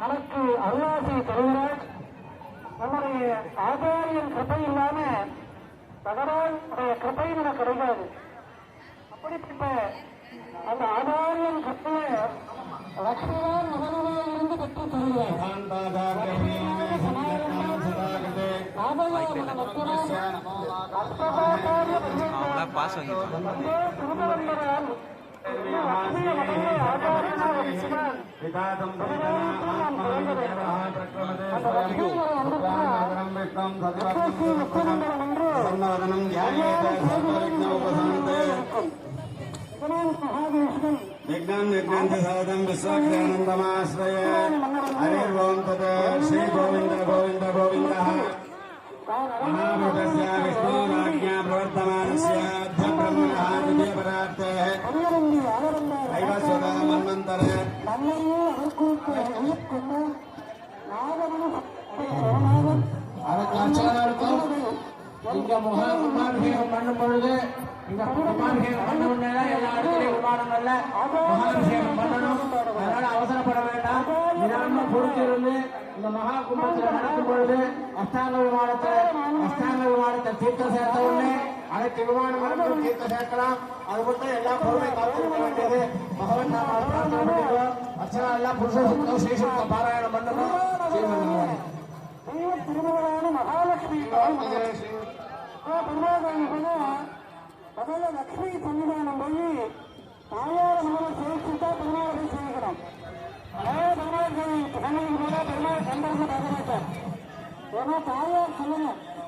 நமக்கு அருளாசி தருகிறார் நம்முடைய ஆச்சாரியன் கிருப்பை இல்லாம தகரால் உடைய கிருப்பை நமக்கு கிடைக்காது. அப்படிப்பட்ட அந்த ஆச்சாரியன் கிருப்பைய லட்சுமிதான் முதல்வராக இருந்து பெற்று தருகிறார். பாஸ் வாங்கிப்பாங்க विधातं सन्नवदनं ध्यायेत सर्वविघ्नोपशान्ते विघ्नं विघ्नन्ति सततं विश्वज्ञानन्दमाश्रये हरिर्वों तत् श्रीगोविन्द गोविन्द गोविन्दः महाभूतस्य विष्णुराज्ञा प्रवर्तमानस्य अध्यब्रह्मणः பராட்ட கைலாசோதா மன்மந்தர. அதற்கு அச்சனா இருக்கும் இங்க முகாபிஷேகம் பண்ணும் பொழுது இந்த குமாபிஷேகம் பண்ண உடனே எல்லா இடத்துலயும் விமானங்கள்ல மகாபிஷேகம் பண்ணணும். அதனால நடக்கும் பொழுது அஷ்டாங்க விமானத்தை அஷ்டாங்க விமானத்தை தீர்த்தம் சேர்த்த உடனே அனைத்து விமானங்களுக்கும் தீர்த்த சேர்க்கலாம். அது மட்டும் எல்லா பொருளையும் காத்திருக்க வேண்டியது. பகவன் நாம அர்ச்சனா எல்லாம் புருஷ சுத்தம் பாராயணம் பண்ணணும் ஸ்ரீமன் மகாலட்சுமி. பெருமாள் முதல்ல லட்சுமி சன்னிதானம் போய் தாயார் முதல்ல சேர்த்துட்டா பெருமாள் போய் சேர்க்கணும் அதாவது பெருமாள் சன்னதி போல பெருமாள் பார்க்க ஏன்னா தாயார் சொல்லுங்க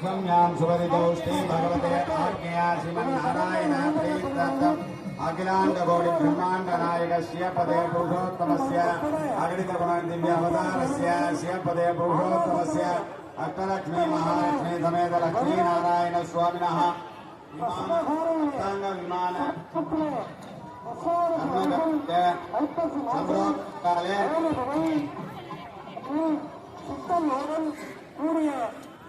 संयाम सुपरितोष्टे भगवते आज्ञया श्रीमन्नारायण प्रीतदत्तम् अखिलाण्डकोटि ब्रह्माण्डनायकस्य पदे पुरुषोत्तमस्य अगणितगुणदिव्यावतारस्य शिवपदे पुरुषोत्तमस्य अष्टलक्ष्मी महालक्ष्मी समेत लक्ष्मी स्वामिनः विमान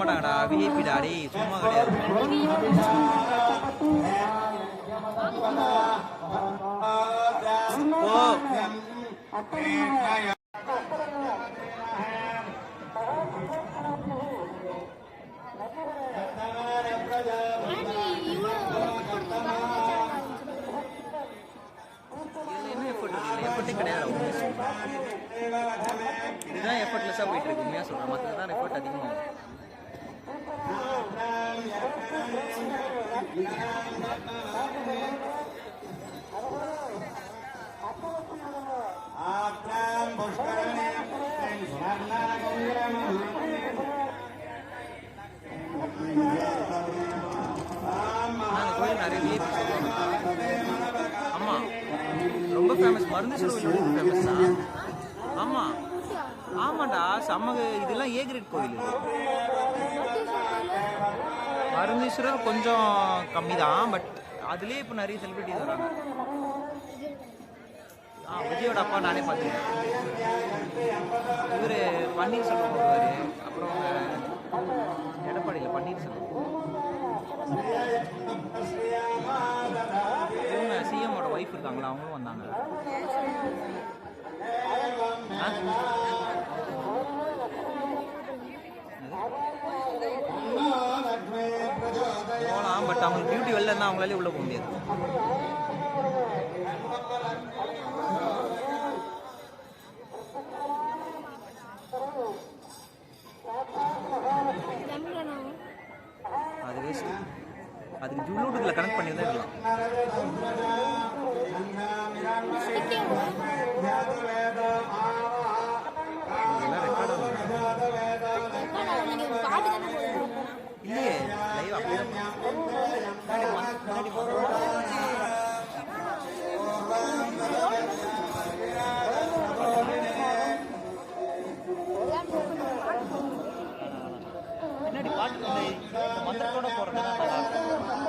மாட்டாங்கடா விஐபிடா டேய் சும்மா கிடையாது ஓ சொல்கிறேன் மற்ற தான் எஃபர்ட் அதிகமாகும். நிறைய வீட்டு ரொம்ப ஃபேமஸ் மருந்து செலவு ஃபேமஸா ஆமாம் ஆமாண்டா செம்ம இதெல்லாம் ஏ கிரேட் கோயில் அருந்தீஸ்வரர் கொஞ்சம் கம்மி தான் பட் அதுலேயே இப்போ நிறைய செலிபிரிட்டிஸ் வராங்க. ஆ விஜயோட அப்பா நானே பார்த்துருக்கேன் இவர் பன்னீர்செல்வம் போடுவார். அப்புறம் எடப்பாடியில் பன்னீர்செல்வம். இவங்க சிஎம்மோட ஒய்ஃப் இருக்காங்களா அவங்களும் வந்தாங்க. இல்லைன்னா அவங்களாலே உள்ளே போக முடியாது. அது வேஸ்ட் அதுக்கு ப்ளூடூத்தில் கனெக்ட் பண்ணி இல்லையே லைவ் அப்படியே பின்னாடி பாட்டு மந்திரத்தோட போறேன்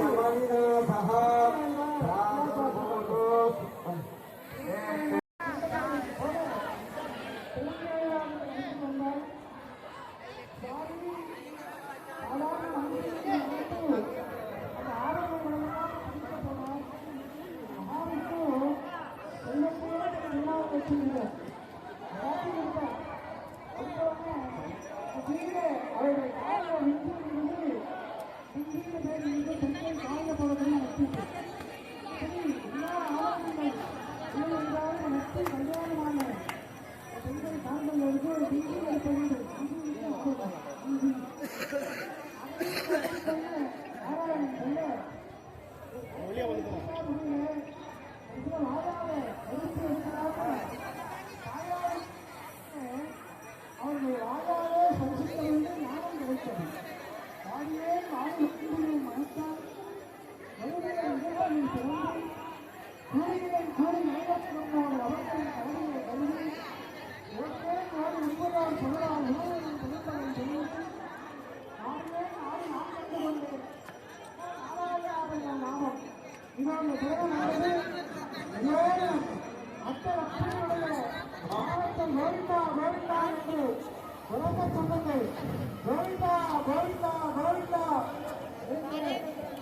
समन्वः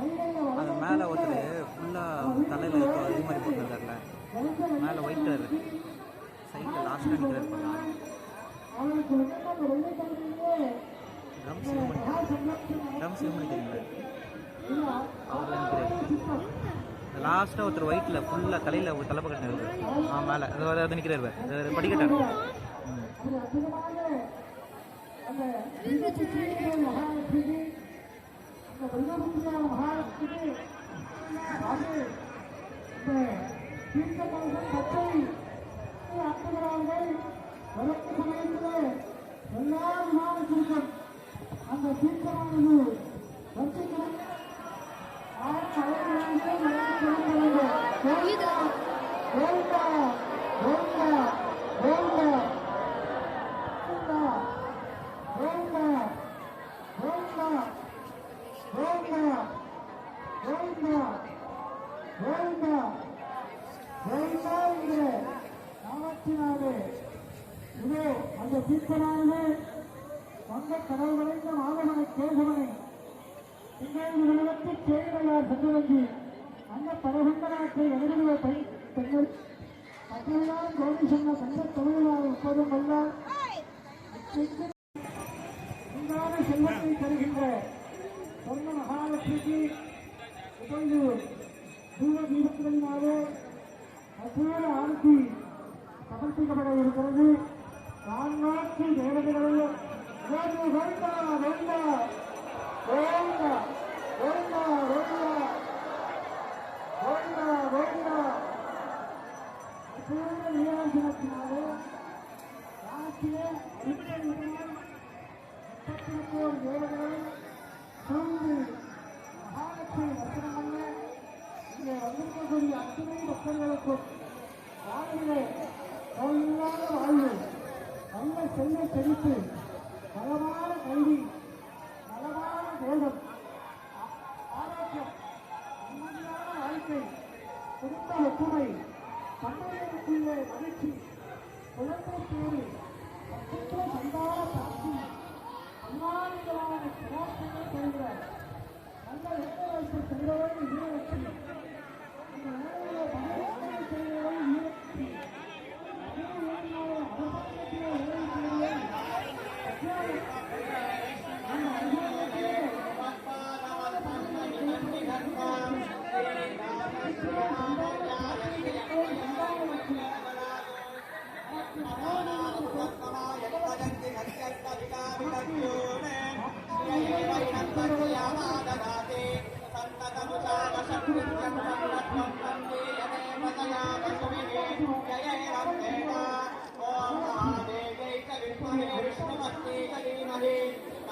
அருமையான அது மேலே ஒருத்தர் ஃபுல்லாக தலையில் இருக்கும் அதே மாதிரி போட்டிருக்காருல மேலே ஒயிட் கலர் சைடில் லாஸ்ட் ரெண்டு colour drum Sivamani drum Sivamani தெரியுங்களா அவர் நினைக்கிறேன் லாஸ்ட்டாக ஒருத்தர் ஒயிட்டில் ஃபுல்லாக தலையில் ஒரு தலைப்பு கட்டின இருக்கு ஆ மேலே. அது அது நிற்கிறார் படிக்கட்டாரு. அந்த தீர்க்கமானது வந்த கடவுளைந்த மாதவனை கேசவனை இங்கே உலகத்தை கேள்வியார் அந்த பரகுந்தராற்றை எதிர்வு பெண்கள் பட்டியலால் கோடி சொன்ன சொந்த தொழிலாளர் முப்பதும் வந்தால் உண்டான செல்வத்தை தருகின்ற சொன்ன மகாலட்சுமிக்கு இப்பொழுது தூர தீபங்களினாலே அசூர ஆர்த்தி சமர்ப்பிக்கப்பட இருக்கிறது. நான்காட்சி தேவதைகளில் வேண்டா வேண்டா வேண்டா வாழ்வு நல்ல செல்ல செழித்து பலமான கல்வி வேண்டும். ஆரோக்கியம். நிம்மதியான வாழ்க்கை. குடும்ப ஒற்றுமை தந்தையருக்குள்ளே மகிழ்ச்சி. குழந்தை பேரு நட்சத்திர சந்தான சக்தி அல்லாவிதமான சிராசங்கள் தருகிறார் நல்ல வேலை வாய்ப்பு செய்கிறவர்கள் வீரவற்றி அந்த வேலையிலே மகிழ்ச்சியை செய்கிறவர்கள் வீரவற்றி அரசாங்க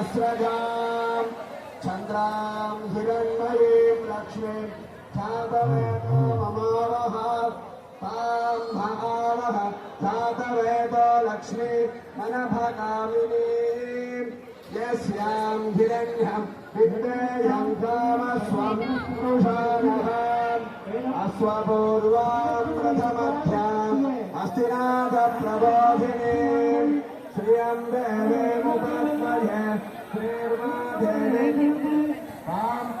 सुवर्णरथभस्रजां चन्द्रां हिरण्मयीं लक्ष्मीं ख्यातवेदो ममावः तां भगावः ख्यातवेदो लक्ष्मी मनभगामिनीं यस्यां हिरण्यं विद्येयं कामस्वं पुरुषाणः अश्वपूर्वां प्रथमध्याम् अस्तिनाथप्रबोधिनीं श्रियं देवीमुपद्मये तां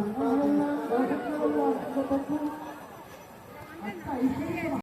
啊啊啊啊啊啊啊啊啊！